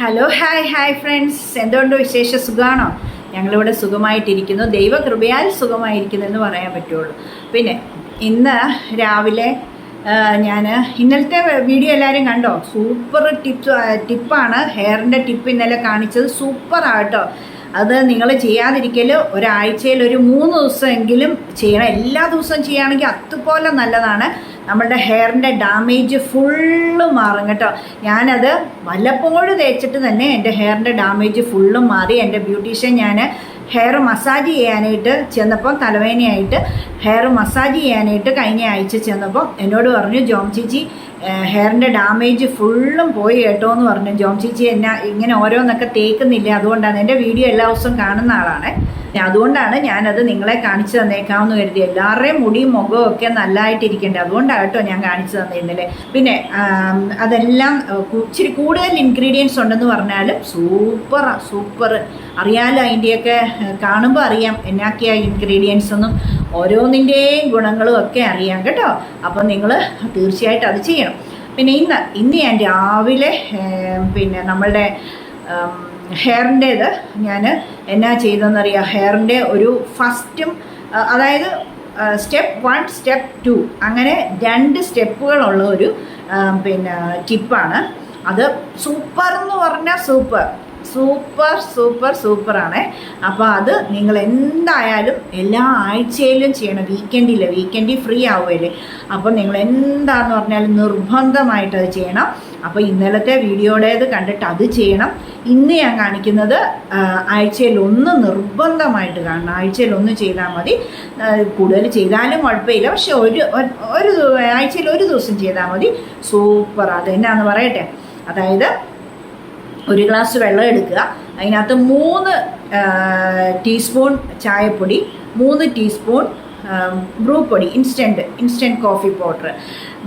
Hello hi hi friends എന്തുകൊണ്ട് വിശേഷ സുഖമാണോ ഞങ്ങളിവിടെ സുഖമായിട്ടിരിക്കുന്നു. ദൈവകൃപയാൽ സുഖമായിരിക്കുന്നു എന്ന് പറയാൻ പറ്റുള്ളൂ. പിന്നെ ഇന്ന് രാവിലെ ഞാൻ ഇന്നലത്തെ വീഡിയോ എല്ലാവരും കണ്ടോ? സൂപ്പർ ടിപ്പ് ടിപ്പാണ്. ഹെയറിന്റെ ടിപ്പ് ഇന്നലെ കാണിച്ചത്. സൂപ്പറാണ് കേട്ടോ. അത് നിങ്ങൾ ചെയ്യാതിരിക്കൽ ഒരാഴ്ചയിൽ ഒരു മൂന്ന് ദിവസമെങ്കിലും ചെയ്യണം. എല്ലാ ദിവസവും ചെയ്യുകയാണെങ്കിൽ അതുപോലെ നല്ലതാണ്. നമ്മുടെ ഹെയറിന്റെ ഡാമേജ് ഫുള്ള് മാറും കേട്ടോ. ഞാനത് വല്ലപ്പോഴും തേച്ചിട്ട് തന്നെ എന്റെ ഹെയറിന്റെ ഡാമേജ് ഫുള്ളും മാറി. എന്റെ ബ്യൂട്ടീഷ്യൻ ഞാൻ ഹെയർ മസാജ് ചെയ്യാനായിട്ട് ചെന്നപ്പോൾ തലവേദനയായിട്ട് ഹെയർ മസാജ് ചെയ്യാനായിട്ട് കഴിഞ്ഞ ആഴ്ച ചെന്നപ്പോൾ എന്നോട് പറഞ്ഞു ജോം ചേച്ചി ഹെയറിന്റെ ഡാമേജ് ഫുള്ളും പോയി കേട്ടോ എന്ന് പറഞ്ഞു. ജോം ചേച്ചി എന്നാ ഇങ്ങനെ ഓരോന്നൊക്കെ തേക്കുന്നില്ല? അതുകൊണ്ടാണ്. എന്റെ വീഡിയോ എല്ലാ ദിവസവും കാണുന്ന ആളാണ്. അതുകൊണ്ടാണ് ഞാനത് നിങ്ങളെ കാണിച്ചു തന്നേക്കാമെന്ന് കരുതി. എല്ലാവരുടെയും മുടിയും മുഖവും ഒക്കെ നല്ലതായിട്ടിരിക്കേണ്ടത് അതുകൊണ്ടാണ് കേട്ടോ ഞാൻ കാണിച്ചു തന്നെ പിന്നെ അതെല്ലാം ഇച്ചിരി കൂടുതൽ ഇൻഗ്രീഡിയൻസ് ഉണ്ടെന്ന് പറഞ്ഞാലും സൂപ്പർ സൂപ്പർ അറിയാലോ അതിന്റെയൊക്കെ കാണുമ്പോൾ അറിയാം എന്നാക്കിയ ഇൻഗ്രീഡിയൻസ് ഒന്നും ഓരോന്നിന്റെയും ഗുണങ്ങളും ഒക്കെ അറിയാം കേട്ടോ. അപ്പം നിങ്ങൾ തീർച്ചയായിട്ടും അത് ചെയ്യണം. പിന്നെ ഇന്ന് ഇന്ന് ഞാൻ രാവിലെ പിന്നെ നമ്മളുടെ ഹെയറിന്റേത് ഞാൻ എന്നാ ചെയ്തതെന്നറിയാം. ഹെയറിന്റെ ഒരു ഫസ്റ്റും അതായത് സ്റ്റെപ്പ് വൺ സ്റ്റെപ്പ് ടു. അങ്ങനെ രണ്ട് സ്റ്റെപ്പുകളുള്ള ഒരു പിന്നെ ടിപ്പാണ്. അത് സൂപ്പർ എന്ന് പറഞ്ഞാൽ സൂപ്പർ. സൂപ്പർ സൂപ്പർ സൂപ്പറാണ്. അപ്പോൾ അത് നിങ്ങൾ എന്തായാലും എല്ലാ ആഴ്ചയിലും ചെയ്യണം. വീക്കെൻഡിൽ വീക്കെൻഡിൽ ഫ്രീ ആവുമല്ലേ അപ്പോൾ നിങ്ങൾ എന്താന്ന് പറഞ്ഞാലും നിർബന്ധമായിട്ട് അത് ചെയ്യണം. അപ്പോൾ ഇന്നലത്തെ വീഡിയോയുടേത് കണ്ടിട്ട് അത് ചെയ്യണം. ഇന്ന് ഞാൻ കാണിക്കുന്നത് ആഴ്ചയിൽ ഒന്ന് നിർബന്ധമായിട്ട് കാണണം. ആഴ്ചയിൽ ഒന്ന് ചെയ്താൽ മതി. കൂടുതൽ ചെയ്താലും കുഴപ്പമില്ല. പക്ഷെ ഒരു ഒരു- ആഴ്ചയിൽ ഒരു ദിവസം ചെയ്താൽ മതി. സൂപ്പർ. അത് എന്നാന്ന് പറയട്ടെ? അതായത് ഒരു ഗ്ലാസ് വെള്ളം എടുക്കുക. അതിനകത്ത് മൂന്ന് ടീസ്പൂൺ ചായപ്പൊടി മൂന്ന് ടീസ്പൂൺ ബ്രൂ പൊടി ഇൻസ്റ്റന്റ് ഇൻസ്റ്റന്റ് കോഫി പൗഡർ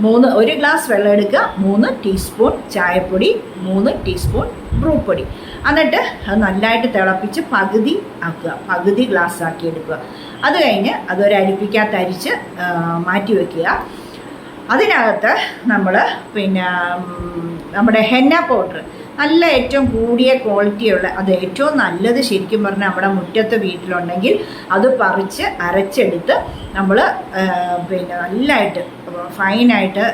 മൂന്ന് ഒരു ഗ്ലാസ് വെള്ളം എടുക്കുക. മൂന്ന് ടീസ്പൂൺ ചായപ്പൊടി മൂന്ന് ടീസ്പൂൺ ബ്രൂ പൊടി. എന്നിട്ട് അത് നല്ലതായിട്ട് തിളപ്പിച്ച് പകുതി ആക്കുക. പകുതി ഗ്ലാസ് ആക്കി എടുക്കുക. അത് കഴിഞ്ഞ് അതൊരു അരിപ്പിക്കകത്ത് അരിച്ച് മാറ്റി വയ്ക്കുക അതിനകത്ത് നമ്മൾ പിന്നെ നമ്മുടെ ഹെന്ന പൗഡർ നല്ല ഏറ്റവും കൂടിയ ക്വാളിറ്റിയുള്ള അത് ഏറ്റവും നല്ലത് ശരിക്കും പറഞ്ഞാൽ നമ്മുടെ മുറ്റത്തെ വീട്ടിലുണ്ടെങ്കിൽ അത് പറിച്ച് അരച്ചെടുത്ത് നമ്മൾ പിന്നെ നല്ലതായിട്ട് ഫൈനായിട്ട്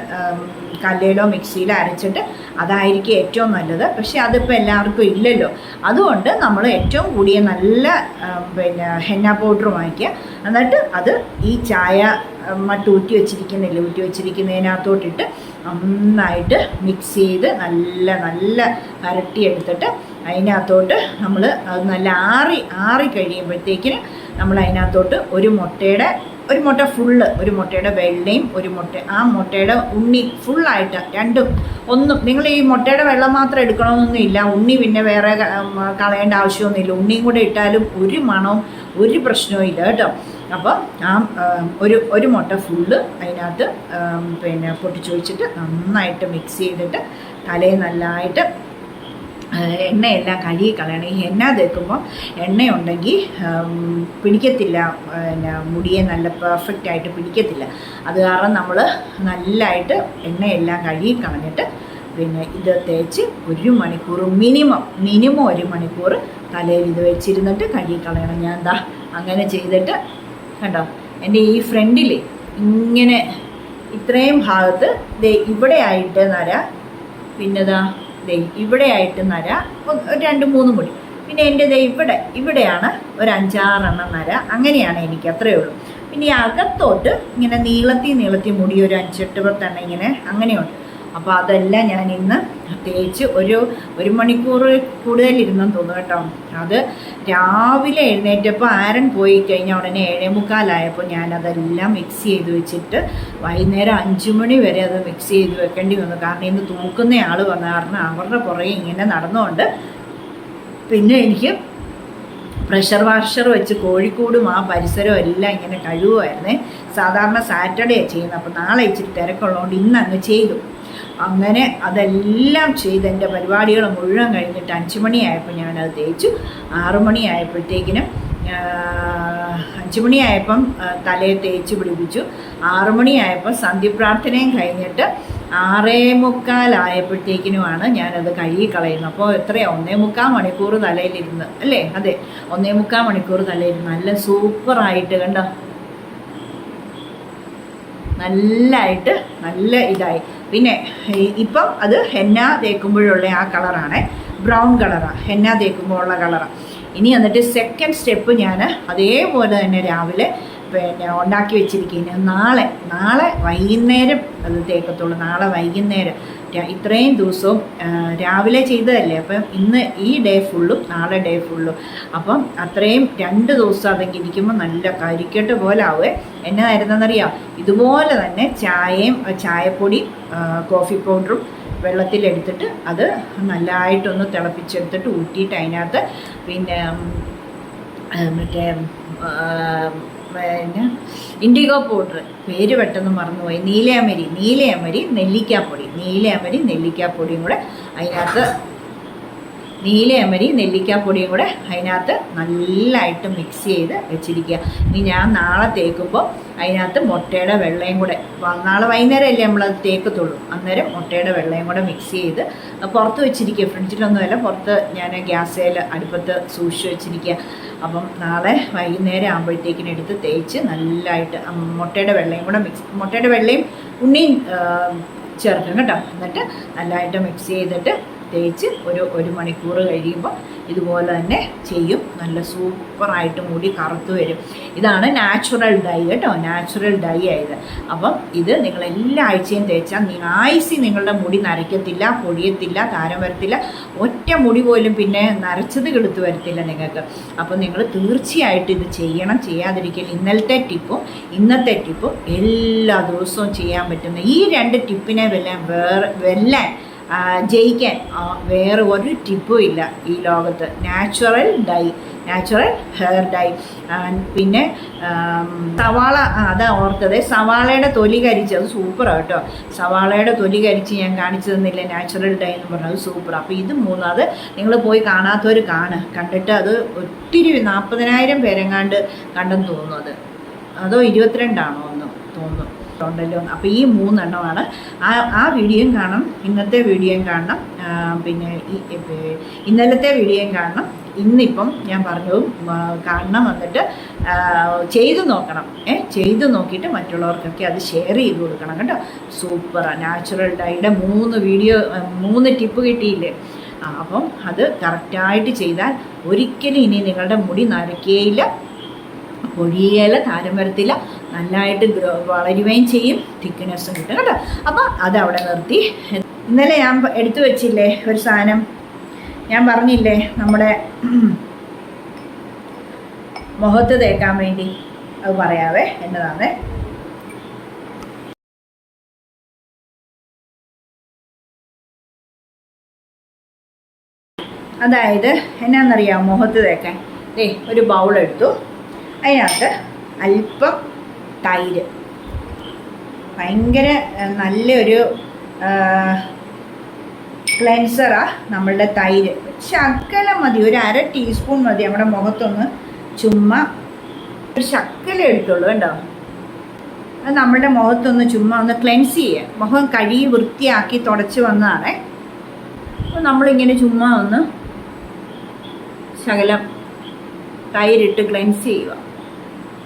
കല്ലയിലോ മിക്സിയിലോ അരച്ചിട്ട് അതായിരിക്കും ഏറ്റവും നല്ലത്. പക്ഷേ അതിപ്പോൾ എല്ലാവർക്കും ഇല്ലല്ലോ. അതുകൊണ്ട് നമ്മൾ ഏറ്റവും കൂടിയ നല്ല പിന്നെ ഹെന്ന പൗഡർ വാങ്ങിക്കുക. എന്നിട്ട് അത് ഈ ചായ മറ്റൂറ്റി വെച്ചിരിക്കുന്നില്ല ഊറ്റി വെച്ചിരിക്കുന്നതിനകത്തോട്ടിട്ട് നന്നായിട്ട് മിക്സ് ചെയ്ത് നല്ല നല്ല പരട്ടിയെടുത്തിട്ട് അതിനകത്തോട്ട് നമ്മൾ അത് നല്ല ആറി ആറി കഴിയുമ്പോഴത്തേക്കിന് നമ്മൾ അതിനകത്തോട്ട് ഒരു മുട്ടയുടെ ഒരു മുട്ട ഫുള്ള് ഒരു മുട്ടയുടെ വെള്ളയും ഒരു മുട്ട ആ മുട്ടയുടെ ഉണ്ണി ഫുള്ളായിട്ട് രണ്ടും ഒന്നും നിങ്ങൾ ഈ മുട്ടയുടെ വെള്ളം മാത്രം എടുക്കണമെന്നൊന്നും ഇല്ല. ഉണ്ണി പിന്നെ വേറെ കളയേണ്ട ആവശ്യമൊന്നുമില്ല. ഉണ്ണിയും കൂടെ ഇട്ടാലും ഒരു മണവും ഒരു പ്രശ്നവും ഇല്ല കേട്ടോ. അപ്പോൾ ആ ഒരു ഒരു മുട്ട ഫുള്ള് അതിനകത്ത് പിന്നെ പൊട്ടിച്ചു വെച്ചിട്ട് നന്നായിട്ട് മിക്സ് ചെയ്തിട്ട് തലേ നല്ലതായിട്ട് എണ്ണയെല്ലാം കഴുകി കളയണം. ഈ എണ്ണ തേക്കുമ്പോൾ എണ്ണയുണ്ടെങ്കിൽ പിടിക്കത്തില്ല. പിന്നെ മുടിയെ നല്ല പെർഫെക്റ്റ് ആയിട്ട് പിടിക്കത്തില്ല. അത് കാരണം നമ്മൾ നല്ലതായിട്ട് എണ്ണയെല്ലാം കഴുകി കളഞ്ഞിട്ട് പിന്നെ ഇത് തേച്ച് ഒരു മണിക്കൂർ മിനിമം മിനിമം ഒരു മണിക്കൂർ തലയിൽ ഇത് വെച്ചിരുന്നിട്ട് കഴുകി കളയണം. ഞാൻ എന്താ അങ്ങനെ ചെയ്തിട്ട് കണ്ടോ? എന്റെ ഈ ഫ്രണ്ടിൽ ഇങ്ങനെ ഇത്രയും ഭാഗത്ത് ദേ ഇവിടെ ആയിട്ട് നര പിന്നെതാ ദേ ഇവിടെ ആയിട്ട് നര രണ്ട് മൂന്ന് മുടി. പിന്നെ എന്റെ ദേ ഇവിടെ ഇവിടെയാണ് ഒരു അഞ്ചാറെണ്ണം നര. അങ്ങനെയാണ് എനിക്ക് അത്രയേ ഉള്ളൂ. പിന്നെ ഈ അകത്തോട്ട് ഇങ്ങനെ നീളത്തി നീളത്തി മുടി ഒരു അഞ്ചെട്ട് പത്തെണ്ണം ഇങ്ങനെ അങ്ങനെയുണ്ട്. അപ്പോൾ അതെല്ലാം ഞാൻ ഇന്ന് തേച്ച് ഒരു ഒരു മണിക്കൂർ കൂടുതലിരുന്നെന്ന് തോന്നുന്നു കേട്ടോ. അത് രാവിലെ എഴുന്നേറ്റപ്പോൾ ആരൻ പോയി കഴിഞ്ഞാൽ ഉടനെ ഏഴേ മുക്കാലായപ്പോൾ ഞാനതെല്ലാം മിക്സ് ചെയ്ത് വെച്ചിട്ട് വൈകുന്നേരം അഞ്ച് മണി വരെ അത് മിക്സ് ചെയ്ത് വെക്കേണ്ടി വന്നു. കാരണം ഇന്ന് തൂക്കുന്ന ആൾ വന്ന കാരണം അവരുടെ പുറകെ ഇങ്ങനെ നടന്നുകൊണ്ട് പിന്നെ എനിക്ക് പ്രഷർ വാഷർ വെച്ച് കോഴിക്കോടും ആ പരിസരവും എല്ലാം ഇങ്ങനെ കഴുകുമായിരുന്നേ സാധാരണ സാറ്റർഡേ ചെയ്യുന്നത് അപ്പോൾ നാളെ ഇച്ചിരി തിരക്കുള്ളതുകൊണ്ട് ഇന്ന് അങ്ങ് ചെയ്തു. അങ്ങനെ അതെല്ലാം ചെയ്ത് എന്റെ പരിപാടികൾ മുഴുവൻ കഴിഞ്ഞിട്ട് അഞ്ച് മണിയായപ്പോൾ ഞാനത് തേച്ചു. ആറു മണിയായപ്പോഴത്തേക്കിനും അഞ്ച് മണിയായപ്പം തലയെ തേച്ച് പിടിപ്പിച്ചു. ആറു മണിയായപ്പം സന്ധ്യപ്രാർത്ഥനയും കഴിഞ്ഞിട്ട് ആറേ മുക്കാലായപ്പോഴത്തേക്കിനുമാണ് ഞാനത് കഴുകി കളയുന്നത്. അപ്പോൾ എത്രയാണ് ഒന്നേ മുക്കാൽ മണിക്കൂർ തലയിലിരുന്ന്. അല്ലേ? അതെ. ഒന്നേ മുക്കാൽ മണിക്കൂർ തലയിലിരുന്ന്. നല്ല സൂപ്പറായിട്ട് കണ്ടോ? നല്ലതായിട്ട് നല്ല ഇതായി. പിന്നെ ഇപ്പം അത് ഹെന്ന തേക്കുമ്പോഴുള്ള ആ കളറാണ്. ബ്രൗൺ കളറാണ് ഹെന്ന തേക്കുമ്പോൾ ഉള്ള കളറാണ് ഇനി എന്നിട്ട് സെക്കൻഡ് സ്റ്റെപ്പ് ഞാൻ അതേപോലെ തന്നെ രാവിലെ പിന്നെ ഉണ്ടാക്കി വെച്ചിരിക്കുന്നു നാളെ നാളെ വൈകുന്നേരം അത് തേക്കത്തുള്ളൂ. നാളെ വൈകുന്നേരം. ഇത്രയും ദിവസവും രാവിലെ ചെയ്തതല്ലേ? അപ്പം ഇന്ന് ഈ ഡേ ഫുള്ളും നാളെ ഡേ ഫുള്ളും. അപ്പം അത്രയും രണ്ട് ദിവസം അതൊക്കെ ഇരിക്കുമ്പോൾ നല്ല കരിക്കട്ട് പോലെ ആവുക എന്നതായിരുന്നെന്നറിയാം ഇതുപോലെ തന്നെ ചായയും ചായപ്പൊടി കോഫി പൗഡറും വെള്ളത്തിലെടുത്തിട്ട് അത് നല്ലതായിട്ടൊന്ന് തിളപ്പിച്ചെടുത്തിട്ട് ഊറ്റിയിട്ട് അതിനകത്ത് പിന്നെ മറ്റേ പിന്നെ ഇൻഡിഗോ പൗഡർ. പേര് പെട്ടെന്ന് മറന്നുപോയി. നീലയമരി നീലയമരി നെല്ലിക്കാപ്പൊടി. നീലയമരി നെല്ലിക്കാപ്പൊടിയും കൂടെ അതിനകത്ത് നീലയമരി നെല്ലിക്കാപ്പൊടിയും കൂടെ അതിനകത്ത് നല്ലതായിട്ട് മിക്സ് ചെയ്ത് വെച്ചിരിക്കുക. ഇനി ഞാൻ നാളെ തേക്കുമ്പോൾ അതിനകത്ത് മുട്ടയുടെ വെള്ളയും കൂടെ നാളെ വൈകുന്നേരമല്ലേ നമ്മളത് തേക്കത്തുള്ളൂ. അന്നേരം മുട്ടയുടെ വെള്ളയും കൂടെ മിക്സ് ചെയ്ത് പുറത്ത് വെച്ചിരിക്കുക. ഫ്രിഡ്ജിലൊന്നുമല്ല പുറത്ത് ഞാൻ ഗ്യാസേൽ അടുപ്പത്ത് സൂക്ഷിച്ച് വെച്ചിരിക്കുക. അപ്പം നാളെ വൈകുന്നേരം ആകുമ്പോഴത്തേക്കിനും എടുത്ത് തേച്ച് നല്ലതായിട്ട് മുട്ടയുടെ വെള്ളയും കൂടെ മിക്സ് മുട്ടയുടെ വെള്ളയും ഉണ്ണിയും ചേർക്കണം കേട്ടോ. എന്നിട്ട് നല്ലതായിട്ട് മിക്സ് ചെയ്തിട്ട് തേച്ച് ഒരു ഒരു മണിക്കൂർ കഴിയുമ്പോൾ ഇതുപോലെ തന്നെ ചെയ്യും. നല്ല സൂപ്പറായിട്ട് മുടി കറുത്തു വരും. ഇതാണ് നാച്ചുറൽ ഡൈ കേട്ടോ. നാച്ചുറൽ ഡൈ ആയത്. അപ്പം ഇത് നിങ്ങൾ എല്ലാ ആഴ്ചയും തേച്ചാൽ ആയുസി നിങ്ങളുടെ മുടി നരയ്ക്കത്തില്ല പൊടിയത്തില്ല താരം വരത്തില്ല. ഒറ്റ മുടി പോലും പിന്നെ നരച്ചത് കെടുത്ത് വരത്തില്ല നിങ്ങൾക്ക്. അപ്പം നിങ്ങൾ തീർച്ചയായിട്ടും ഇത് ചെയ്യണം. ചെയ്യാതിരിക്കൽ ഇന്നലത്തെ ടിപ്പും ഇന്നത്തെ ടിപ്പും എല്ലാ ദിവസവും ചെയ്യാൻ പറ്റുന്ന ഈ രണ്ട് ടിപ്പിനെ വെല്ലാൻ വേറെ വെല്ലാൻ ജയിക്കാൻ. വേറെ ഒരു ടിപ്പും ഇല്ല ഈ ലോകത്ത്. Natural dye natural hair dye പിന്നെ സവാള അതാ ഓർത്തത് സവാളയുടെ തൊലി കരിച്ച് അത് സൂപ്പറാണ് കേട്ടോ. സവാളയുടെ തൊലി കരിച്ച് ഞാൻ കാണിച്ചു തന്നില്ല നാച്ചുറൽ ഡൈ എന്ന് പറഞ്ഞത് സൂപ്പറാണ് അപ്പോൾ ഇത് മൂന്നാമത് നിങ്ങൾ പോയി കാണാത്തവർ കാണ് കണ്ടിട്ട് അത് ഒത്തിരി നാൽപ്പതിനായിരം പേരെങ്ങാണ്ട് കണ്ടെന്ന് അത്. അതോ ഇരുപത്തിരണ്ടാണോ? ഉണ്ടല്ലോ. അപ്പോൾ ഈ മൂന്നെണ്ണമാണ്. ആ ആ വീഡിയോയും കാണണം. ഇന്നത്തെ വീഡിയോയും കാണണം. പിന്നെ ഇന്നലത്തെ വീഡിയോയും കാണണം. ഇന്നിപ്പം ഞാൻ പറഞ്ഞു കാണണം എന്നിട്ട് ചെയ്തു നോക്കണം. ഏ ചെയ്തു നോക്കിയിട്ട് മറ്റുള്ളവർക്കൊക്കെ അത് ഷെയർ ചെയ്ത് കൊടുക്കണം കേട്ടോ. സൂപ്പറാണ് നാച്ചുറൽ ഡൈയുടെ മൂന്ന് വീഡിയോ മൂന്ന് ടിപ്പ് കിട്ടിയില്ലേ? അപ്പം അത് കറക്റ്റായിട്ട് ചെയ്താൽ ഒരിക്കലും ഇനി നിങ്ങളുടെ മുടി നരയ്ക്കുകയില്ല പൊഴിയേല താരം വരത്തില്ല നല്ലതായിട്ട് ഗ്രോ വളരുകയും ചെയ്യും. തിക്നെസ്സും കിട്ടും കേട്ടോ. അപ്പം അതവിടെ നിർത്തി. ഇന്നലെ ഞാൻ എടുത്തു വെച്ചില്ലേ ഒരു സാധനം? ഞാൻ പറഞ്ഞില്ലേ നമ്മുടെ മുഖത്ത് തേക്കാൻ വേണ്ടി അത് പറയാവേ എന്നതാണേ. അതായത് എന്നാന്നറിയാം മുഖത്ത് തേക്കാൻ? ഏ ഒരു ബൗൾ എടുത്തു. അതിനകത്ത് അല്പം തൈര്. ഭയങ്കര നല്ലൊരു ക്ലെൻസറാ നമ്മളുടെ തൈര്. ശക്കല മതി ഒരു അര ടീസ്പൂൺ മതി നമ്മുടെ മുഖത്തൊന്ന്. ചുമ്മാ ഒരു ശക്കല എടുത്തുള്ളൂ കേട്ടോ. അത് നമ്മളുടെ മുഖത്തൊന്ന് ചുമ്മാ ഒന്ന് ക്ലെൻസ് ചെയ്യുക മുഖം കഴുകി വൃത്തിയാക്കി തുടച്ച് വന്നതാണേ. അപ്പോൾ നമ്മളിങ്ങനെ ചുമ്മാ ഒന്ന് ശകലം തൈരിട്ട് ക്ലെൻസ് ചെയ്യുക.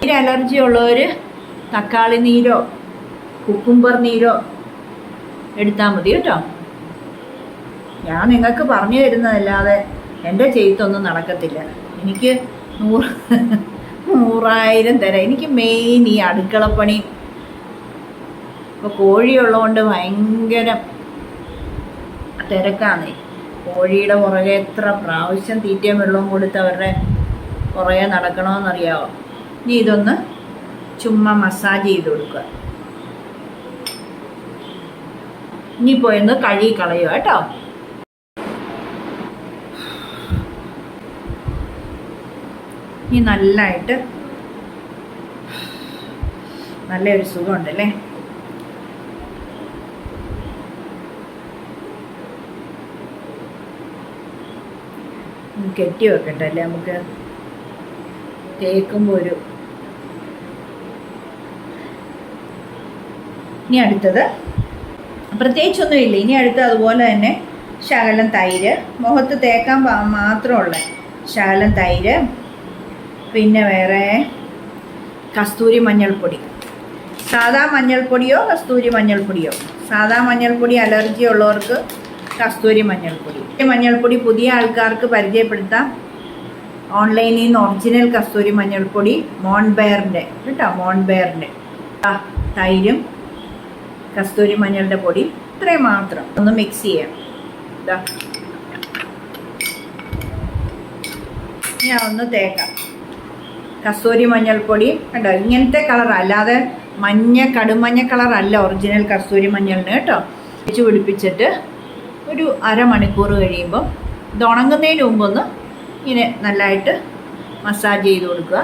തൈര് അലർജി ഉള്ളവർ തക്കാളി നീരോ കുക്കുംബർ നീരോ എടുത്താൽ മതി കേട്ടോ. ഞാൻ നിങ്ങൾക്ക് പറഞ്ഞു തരുന്നതല്ലാതെ എന്റെ ചെയ്ത്തൊന്നും നടക്കത്തില്ല. എനിക്ക് നൂറ് നൂറായിരം തരാം. എനിക്ക് മെയിൻ ഈ അടുക്കളപ്പണി ഇപ്പോൾ കോഴിയുള്ളതുകൊണ്ട് ഭയങ്കര തിരക്കാണ്. കോഴിയുടെ പുറകെ എത്ര പ്രാവശ്യം തീറ്റയും വെള്ളവും കൊടുത്ത് അവരുടെ പുറകെ നടക്കണമെന്നറിയാമോ നീ ഇതൊന്ന് ചുമ്മാ മസാജ് ചെയ്ത് കൊടുക്കുക. ഇനി ഒന്ന് കഴുകി കളയുക കേട്ടോ. ഇനി നല്ലതായിട്ട് നല്ലൊരു സുഖമുണ്ടല്ലേ? കെട്ടി വെക്കട്ടെ അല്ലേ നമുക്ക്? തേക്കുമ്പോൾ ഒരു ഇനി അടുത്തത്. പ്രത്യേകിച്ചൊന്നുമില്ല. ഇനി അടുത്ത് അതുപോലെ തന്നെ ശകലം തൈര്. മുഖത്ത് തേക്കാൻ മാത്രമുള്ള ശകലം തൈര്. പിന്നെ വേറെ കസ്തൂരി മഞ്ഞൾപ്പൊടി. സാധാ മഞ്ഞൾപ്പൊടിയോ കസ്തൂരി മഞ്ഞൾപ്പൊടിയോ? സാധാ മഞ്ഞൾപ്പൊടി അലർജി ഉള്ളവർക്ക് കസ്തൂരി മഞ്ഞൾപ്പൊടി. മഞ്ഞൾപ്പൊടി പുതിയ ആൾക്കാർക്ക് പരിചയപ്പെടുത്താം. ഓൺലൈനിൽ നിന്ന് ഒറിജിനൽ കസ്തൂരി മഞ്ഞൾപ്പൊടി മോൺബെയറിന്റെ കേട്ടോ മോൺബെയറിന്റെ. തൈരും കസ്തൂരി മഞ്ഞളുടെ പൊടി ഇത്രയും മാത്രം ഒന്ന് മിക്സ് ചെയ്യാം. ഇതാ ഞാൻ ഒന്ന് തേക്കാം. കസ്തൂരി മഞ്ഞൾപ്പൊടി കണ്ടോ? ഇങ്ങനത്തെ കളർ അല്ലാതെ മഞ്ഞ കടുമഞ്ഞ കളർ അല്ല ഒറിജിനൽ കസ്തൂരി മഞ്ഞളിന് കേട്ടോ. വെച്ച് പിടിപ്പിച്ചിട്ട് ഒരു അരമണിക്കൂർ കഴിയുമ്പോൾ ഇത് ഉണങ്ങുന്നതിന് മുമ്പൊന്ന് ഇങ്ങനെ നല്ലതായിട്ട് മസാജ് ചെയ്ത് കൊടുക്കുക.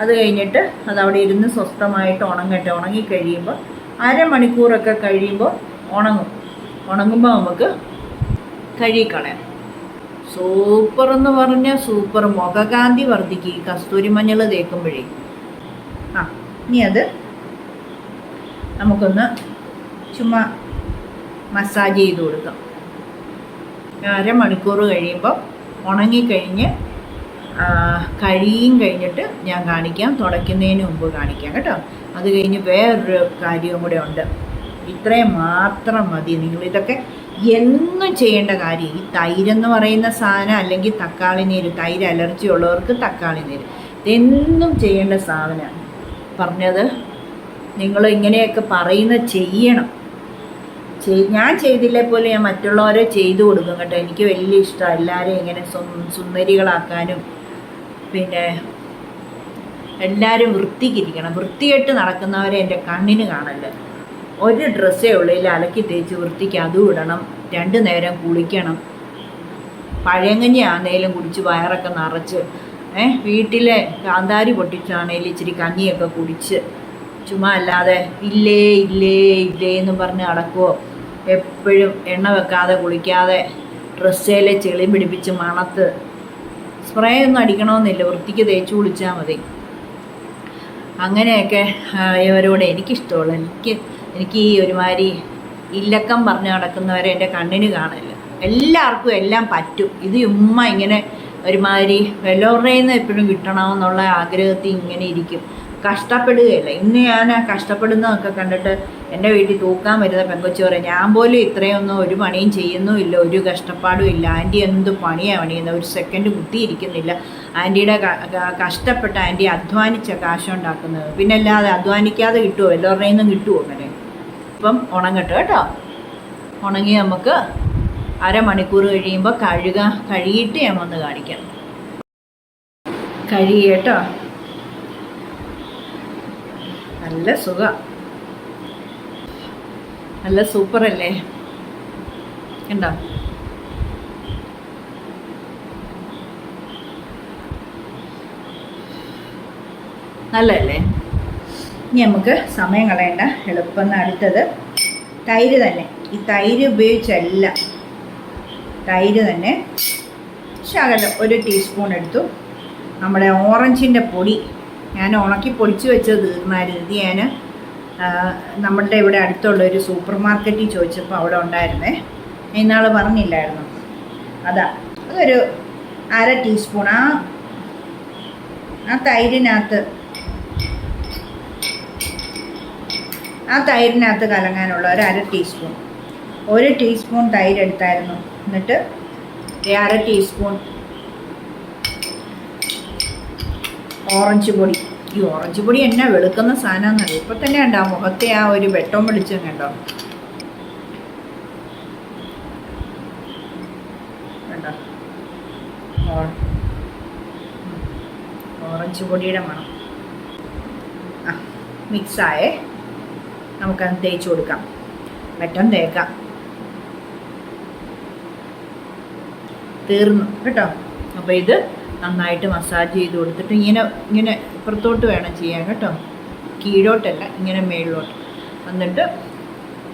അത് കഴിഞ്ഞിട്ട് അത് അവിടെ ഇരുന്ന് സ്വസ്ഥമായിട്ട് ഉണങ്ങട്ടെ. ഉണങ്ങി കഴിയുമ്പോൾ അരമണിക്കൂറൊക്കെ കഴിയുമ്പോൾ ഉണങ്ങും. ഉണങ്ങുമ്പോൾ നമുക്ക് കഴുകിക്കളയാം സൂപ്പർ എന്ന് പറഞ്ഞാൽ സൂപ്പർ മുഖകാന്തി വർദ്ധിക്കും ഈ കസ്തൂരി മഞ്ഞൾ തേക്കുമ്പോഴേ. ആ ഇനി അത് നമുക്കൊന്ന് ചുമ്മാ മസാജ് ചെയ്ത് കൊടുക്കാം. അരമണിക്കൂർ കഴിയുമ്പോൾ ഉണങ്ങിക്കഴിഞ്ഞ് കഴിയും കഴിഞ്ഞിട്ട് ഞാൻ കാണിക്കാം. തുടയ്ക്കുന്നതിന് മുമ്പ് കാണിക്കാം കേട്ടോ. അത് കഴിഞ്ഞ് വേറൊരു കാര്യവും കൂടെ ഉണ്ട്. ഇത്രയും മാത്രം മതി. നിങ്ങളിതൊക്കെ എന്നും ചെയ്യേണ്ട കാര്യം. ഈ തൈരെന്ന് പറയുന്ന സാധനം അല്ലെങ്കിൽ തക്കാളി നീര് തൈര് അലർജി ഉള്ളവർക്ക് തക്കാളി നീര്. ഇതെന്നും ചെയ്യേണ്ട സാധനമാണ് പറഞ്ഞത് നിങ്ങൾ ഇങ്ങനെയൊക്കെ പറയുന്ന ചെയ്യണം. ചെയ്- ഞാൻ ചെയ്തില്ലേ പോലെ ഞാൻ മറ്റുള്ളവരെ ചെയ്തു കൊടുക്കും കേട്ടോ. എനിക്ക് വലിയ ഇഷ്ടമാണ് എല്ലാവരെയും ഇങ്ങനെ സുന്ദരികളാക്കാനും പിന്നെ എല്ലാവരും വൃത്തിക്കിരിക്കണം. വൃത്തിയായിട്ട് നടക്കുന്നവരെ എന്റെ കണ്ണിന് കാണല്ല. ഒരു ഡ്രസ്സേ ഉള്ളിൽ അലക്കി തേച്ച് വൃത്തിക്ക് അതും ഇടണം. രണ്ടു നേരം കുളിക്കണം. പഴയങ്കഞ്ഞി ആണേലും കുടിച്ച് വയറൊക്കെ നിറച്ച് ഏ വീട്ടിലെ കാന്താരി പൊട്ടിച്ചാണേലും ഇച്ചിരി കഞ്ഞിയൊക്കെ കുടിച്ച് ചുമ്മാ അല്ലാതെ ഇല്ലേ ഇല്ലേ ഇല്ലേ എന്ന് പറഞ്ഞ് നടക്കുമോ എപ്പോഴും എണ്ണ വെക്കാതെ കുളിക്കാതെ ഡ്രസ്സേലെ ചെളി പിടിപ്പിച്ച് മണത്ത് സ്പ്രേ ഒന്നും അടിക്കണമെന്നില്ല. വൃത്തിക്ക് തേച്ച് കുളിച്ചാൽ മതി. അങ്ങനെയൊക്കെ ഇവരോട് എനിക്കിഷ്ടമുള്ളു എനിക്ക് എനിക്ക് ഈ ഒരുമാതിരി ഇല്ലക്കം പറഞ്ഞ് നടക്കുന്നവരെ എന്റെ കണ്ണിന് കാണില്ല എല്ലാവർക്കും എല്ലാം പറ്റും. ഇത് ഉമ്മ ഇങ്ങനെ ഒരുമാതിരി നിന്ന് എപ്പോഴും കിട്ടണമെന്നുള്ള ആഗ്രഹത്തിൽ ഇങ്ങനെ ഇരിക്കും. കഷ്ടപ്പെടുകയില്ല. ഇന്ന് ഞാൻ കഷ്ടപ്പെടുന്നതൊക്കെ കണ്ടിട്ട് എന്റെ വീട്ടിൽ തൂക്കാൻ വരുന്ന പെങ്കൊച്ചു പറയും ഞാൻ പോലും ഇത്രയൊന്നും ഒരു പണിയും ചെയ്യുന്നുമില്ല ഒരു കഷ്ടപ്പാടും ഇല്ല. ആന്റി എന്ത് പണിയാണ് പണിയുന്നത് ഒരു സെക്കൻഡ് കുത്തിയിരിക്കുന്നില്ല ആന്റിയുടെ കഷ്ടപ്പെട്ട ആന്റി അധ്വാനിച്ച കാശുണ്ടാക്കുന്നത്. പിന്നെ അല്ലാതെ അധ്വാനിക്കാതെ കിട്ടുമോ എല്ലാവരുടെയും നിന്നും കിട്ടുമോ അങ്ങനെ? ഇപ്പം ഉണങ്ങട്ടെ കേട്ടോ. ഉണങ്ങി നമുക്ക് അരമണിക്കൂർ കഴിയുമ്പോൾ കഴുക കഴുകിയിട്ട് ഞാൻ വന്ന് കാണിക്കാം. കഴുകി കേട്ടോ. നല്ല സുഖം. നല്ല സൂപ്പർ അല്ലേ? ഉണ്ടോ നല്ലതല്ലേ? ഇനി നമുക്ക് സമയം കളയണ്ട. എളുപ്പം അടുത്തത്. തൈര് തന്നെ. ഈ തൈര് ഉപയോഗിച്ചല്ല. തൈര് തന്നെ. ശകലം ഒരു ടീസ്പൂൺ എടുത്തു. നമ്മുടെ ഓറഞ്ചിന്റെ പൊടി. ഞാൻ ഉണക്കി പൊടിച്ച് വെച്ചത് ഇത് ഞാൻ നമ്മളുടെ ഇവിടെ അടുത്തുള്ള ഒരു സൂപ്പർ മാർക്കറ്റിൽ ചോദിച്ചപ്പോൾ അവിടെ ഉണ്ടായിരുന്നേ. ഇന്നാൾ പറഞ്ഞില്ലായിരുന്നു. അതാ അതൊരു അര ടീസ്പൂൺ. ആ ആ തൈരിനകത്ത് ആ തൈരിനകത്ത് കലങ്ങാനുള്ള ഒരു അര ടീസ്പൂൺ. ഒരു ടീസ്പൂൺ തൈര് എടുത്തായിരുന്നു എന്നിട്ട് അര ടീസ്പൂൺ ഓറഞ്ച് പൊടി. ഈ ഓറഞ്ച് പൊടി എന്നെ വെളുക്കുന്ന സാധനമെന്നറിയോ ഇപ്പൊ തന്നെ ഉണ്ടോ ആ മുഖത്തെ ആ ഒരു വെട്ടം വെളിച്ചം കണ്ടോ? കണ്ടോ? ഓറഞ്ച് പൊടിയുടെ മണം. ആ മിക്സായേ. നമുക്കത് തേച്ച് കൊടുക്കാം. വെട്ടം തേക്കാം. തീർന്നു. കേട്ടോ? അപ്പോൾ ഇത് നന്നായിട്ട് മസാജ് ചെയ്ത് കൊടുത്തിട്ട് ഇങ്ങനെ ഇങ്ങനെ ഇപ്പുറത്തോട്ട് വേണം ചെയ്യാൻ കേട്ടോ. കീഴോട്ടല്ല ഇങ്ങനെ മേളിലോട്ട്. എന്നിട്ട്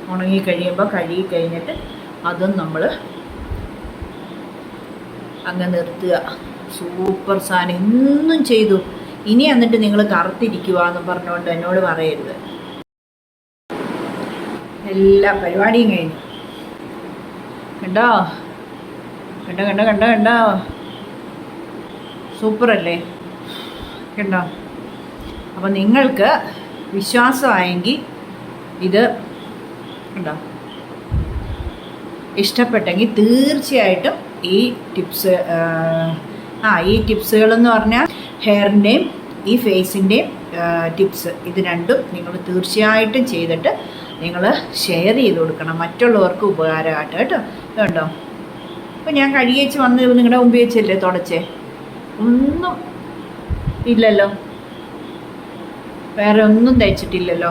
ഉണങ്ങി കഴിയുമ്പോൾ കഴുകി കഴിഞ്ഞിട്ട് അതും നമ്മൾ അങ്ങ് നിർത്തുക. സൂപ്പർ സാധനം. എന്നും ചെയ്തു. ഇനി എന്നിട്ട് നിങ്ങൾ കറുത്തിരിക്കുക എന്ന് പറഞ്ഞുകൊണ്ട് എന്നോട് പറയരുത്. എല്ലാ പരിപാടിയും കഴിഞ്ഞു. കണ്ടോ? കണ്ടോ കണ്ടോ കണ്ടോ കണ്ടോ? സൂപ്പറല്ലേ? കണ്ടോ അപ്പോൾ നിങ്ങൾക്ക് വിശ്വാസമായെങ്കിൽ ഇത് കണ്ടോ? ഇഷ്ടപ്പെട്ടെങ്കിൽ തീർച്ചയായിട്ടും ഈ ടിപ്സ് ആ ഈ ടിപ്സുകളെന്ന് പറഞ്ഞാൽ ഹെയറിന്റെയും ഈ ഫേസിന്റെയും ടിപ്സ്. ഇത് രണ്ടും നിങ്ങൾ തീർച്ചയായിട്ടും ചെയ്തിട്ട് നിങ്ങൾ ഷെയർ ചെയ്ത് കൊടുക്കണം. മറ്റുള്ളവർക്ക് ഉപകാരമായിട്ട് കേട്ടോ. ഇതുണ്ടോ? അപ്പോൾ ഞാൻ കഴുകിയേച്ച് വന്ന് നിങ്ങളുടെ മുമ്പ് വെച്ചല്ലേ തുടച്ചേ? ഒന്നും ഇല്ലല്ലോ. വേറെ ഒന്നും തേച്ചിട്ടില്ലല്ലോ.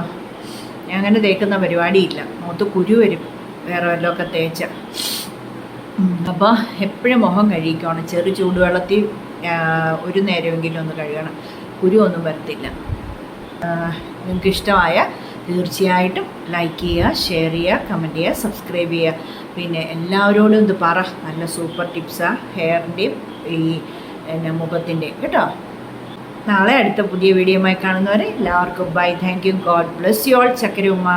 ഞാൻ അങ്ങനെ തേക്കുന്ന പരിപാടിയില്ല. മുഖത്ത് കുരു വരും. വേറെ വല്ലതൊക്കെ തേച്ച. അപ്പോൾ എപ്പോഴും മുഖം കഴുകിക്കണം. ചെറു ചൂടുവെള്ളത്തിൽ ഒരു നേരമെങ്കിലും ഒന്ന് കഴുകണം. കുരു ഒന്നും വരത്തില്ല. നിങ്ങൾക്ക് ഇഷ്ടമായ തീർച്ചയായിട്ടും ലൈക്ക് ചെയ്യുക ഷെയർ ചെയ്യുക കമന്റ് ചെയ്യുക സബ്സ്ക്രൈബ് ചെയ്യുക. പിന്നെ എല്ലാവരോടും ഇത് പറ. നല്ല സൂപ്പർ ടിപ്സാണ് ഹെയറിന്റെയും ഈ പിന്നെ മുഖത്തിന്റെ കേട്ടോ. നാളെ അടുത്ത പുതിയ വീഡിയോയുമായി കാണുന്നവരെ എല്ലാവർക്കും bye thank you God bless you all ചക്കരുമ്മ.